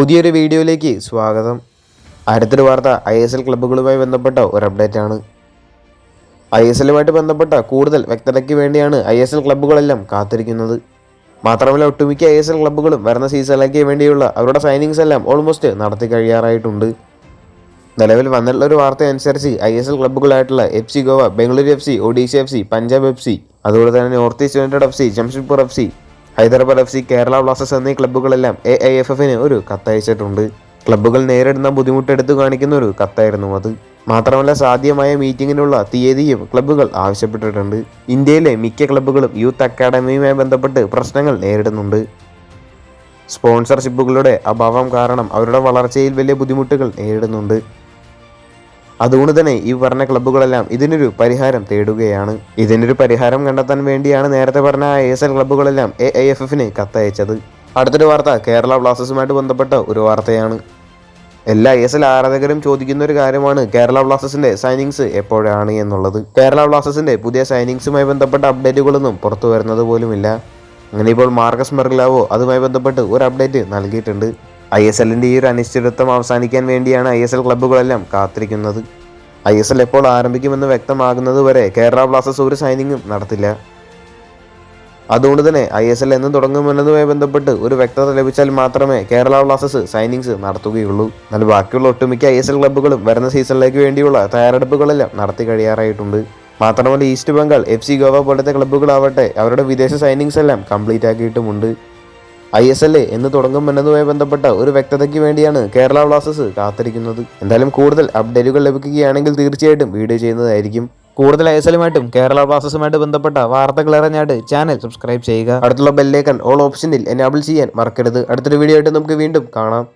പുതിയൊരു വീഡിയോയിലേക്ക് സ്വാഗതം. അടുത്തൊരു വാർത്ത ഐ എസ് എൽ ക്ലബ്ബുകളുമായി ബന്ധപ്പെട്ട ഒരു അപ്ഡേറ്റ് ആണ് ഐ എസ് എല്ലുമായിട്ട് ബന്ധപ്പെട്ട കൂടുതൽ വ്യക്തതയ്ക്ക് വേണ്ടിയാണ് ഐ എസ് എൽ ക്ലബ്ബുകളെല്ലാം കാത്തിരിക്കുന്നത്. മാത്രമല്ല ഒട്ടുമിക്ക ഐ എസ് എൽ ക്ലബ്ബുകളും വരുന്ന സീസണിലേക്ക് വേണ്ടിയുള്ള അവരുടെ സൈനിങ്സ് എല്ലാം ഓൾമോസ്റ്റ് നടത്തി കഴിയാറായിട്ടുണ്ട്. നിലവിൽ വന്നിട്ടുള്ള ഒരു വാർത്ത അനുസരിച്ച് I S L ക്ലബ്ബുകളായിട്ടുള്ള F C Goa Bengaluru F C Odisha F C Punjab F C അതുപോലെ തന്നെ North East United F C Jamshedpur F C Hyderabad F C Kerala Blasters എന്നീ ക്ലബ്ബുകളെല്ലാം എ ഐ എഫ് എഫിന് ഒരു കത്തയച്ചിട്ടുണ്ട്. ക്ലബ്ബുകൾ നേരിടുന്ന ബുദ്ധിമുട്ട് എടുത്തു കാണിക്കുന്ന ഒരു കത്തായിരുന്നു അത്. മാത്രമല്ല സാധ്യമായ മീറ്റിങ്ങിനുള്ള തീയതിയും ക്ലബ്ബുകൾ ആവശ്യപ്പെട്ടിട്ടുണ്ട്. ഇന്ത്യയിലെ മിക്ക ക്ലബ്ബുകളും യൂത്ത് അക്കാഡമിയുമായി ബന്ധപ്പെട്ട് പ്രശ്നങ്ങൾ നേരിടുന്നുണ്ട്. സ്പോൺസർഷിപ്പുകളുടെ അഭാവം കാരണം അവരുടെ വളർച്ചയിൽ വലിയ ബുദ്ധിമുട്ടുകൾ നേരിടുന്നുണ്ട്. അതുകൊണ്ട് തന്നെ ഈ പറഞ്ഞ ക്ലബ്ബുകളെല്ലാം ഇതിനൊരു പരിഹാരം തേടുകയാണ്. ഇതിനൊരു പരിഹാരം കണ്ടെത്താൻ വേണ്ടിയാണ് നേരത്തെ പറഞ്ഞ ഐ എസ് എൽ ക്ലബ്ബുകളെല്ലാം എ ഐ എഫ് എഫിന് കത്തയച്ചത്. അടുത്തൊരു വാർത്ത കേരള ബ്ലാസ്റ്റേഴ്സുമായിട്ട് ബന്ധപ്പെട്ട ഒരു വാർത്തയാണ്. എല്ലാ ഐ എസ് എൽ ആരാധകരും ചോദിക്കുന്ന ഒരു കാര്യമാണ് കേരള ബ്ലാസ്റ്റേഴ്സിന്റെ സൈനിങ്സ് എപ്പോഴാണ് എന്നുള്ളത്. കേരള ബ്ലാസ്റ്റേഴ്സിന്റെ പുതിയ സൈനിങ്സുമായി ബന്ധപ്പെട്ട അപ്ഡേറ്റുകളൊന്നും പുറത്തു വരുന്നത് പോലുമില്ല. അങ്ങനെ ഇപ്പോൾ മാർക്കസ് മെർഗ്ലാവോ അതുമായി ബന്ധപ്പെട്ട് ഒരു അപ്ഡേറ്റ് നൽകിയിട്ടുണ്ട്. ഐ എസ് എല്ലിന്റെ ഈ ഒരു അനിശ്ചിതത്വം അവസാനിക്കാൻ വേണ്ടിയാണ് ഐ എസ് എൽ ക്ലബ്ബുകളെല്ലാം കാത്തിരിക്കുന്നത്. ഐ എസ് എൽ എപ്പോൾ ആരംഭിക്കുമെന്ന് വ്യക്തമാകുന്നത് വരെ കേരള ബ്ലാസ്റ്റേഴ്സ് ഒരു സൈനിങ്ങും നടത്തില്ല. അതുകൊണ്ട് തന്നെ ഐ എസ് എൽ എന്ന് തുടങ്ങുമെന്നതുമായി ബന്ധപ്പെട്ട് ഒരു വ്യക്തത ലഭിച്ചാൽ മാത്രമേ കേരള ബ്ലാസ്റ്റേഴ്സ് സൈനിങ്സ് നടത്തുകയുള്ളൂ. എന്നാൽ ബാക്കിയുള്ള ഒട്ടുമിക്ക ഐ എസ് എൽ ക്ലബ്ബുകളും വരുന്ന സീസണിലേക്ക് വേണ്ടിയുള്ള തയ്യാറെടുപ്പുകളെല്ലാം നടത്തി കഴിയാറായിട്ടുണ്ട്. മാത്രമല്ല East Bengal F C Goa പോലത്തെ ക്ലബ്ബുകളാവട്ടെ അവരുടെ വിദേശ സൈനിങ്സ് എല്ലാം കംപ്ലീറ്റ് ആക്കിയിട്ടുമുണ്ട്. ഐ എസ് എൽ എ എന്ന് തുടങ്ങും എന്നതുമായി ബന്ധപ്പെട്ട ഒരു വ്യക്തതയ്ക്ക് വേണ്ടിയാണ് കേരള ബ്ലാസ്റ്റേഴ്സ് കാത്തിരിക്കുന്നത്. എന്തായാലും കൂടുതൽ അപ്ഡേറ്റുകൾ ലഭിക്കുകയാണെങ്കിൽ തീർച്ചയായിട്ടും വീഡിയോ ചെയ്യുന്നതായിരിക്കും. കൂടുതൽ ഐ എസ് എല്ലുമായിട്ടും കേരള ബ്ലാസ്റ്റേഴ്സുമായിട്ട് ബന്ധപ്പെട്ട വാർത്തകൾ അറിഞ്ഞായിട്ട് ചാനൽ സബ്സ്ക്രൈബ് ചെയ്യുക. അടുത്തുള്ള ബെല്ലേക്കൺ ഓൾ ഓപ്ഷനിൽ എനാബിൾ ചെയ്യാൻ മറക്കരുത്. അടുത്തൊരു വീഡിയോ ആയിട്ട് നമുക്ക് വീണ്ടും കാണാം.